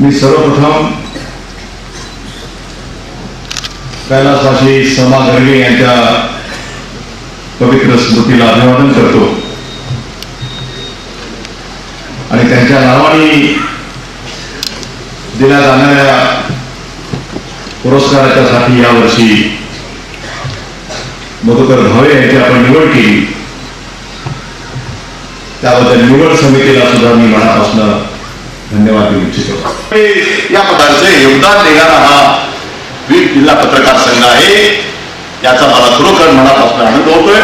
मी सर्वप्रथम कैलासवासी समा गर्गे यांच्या पवित्र स्मृतीला अभिवादन करतो. आणि त्यांच्या नावाने दिल्या जाणाऱ्या पुरस्काराच्या साठी यावर्षी मधुकर भावे यांची आपण निवड केली. त्याबद्दल निवड समितीला सुद्धा मी मनापासून धन्यवाद देऊ इच्छितो. या पदांचे योगदान देणारा हा बीड जिल्हा पत्रकार संघ आहे. याचा मला खरोखर मनापासून आनंद होतोय.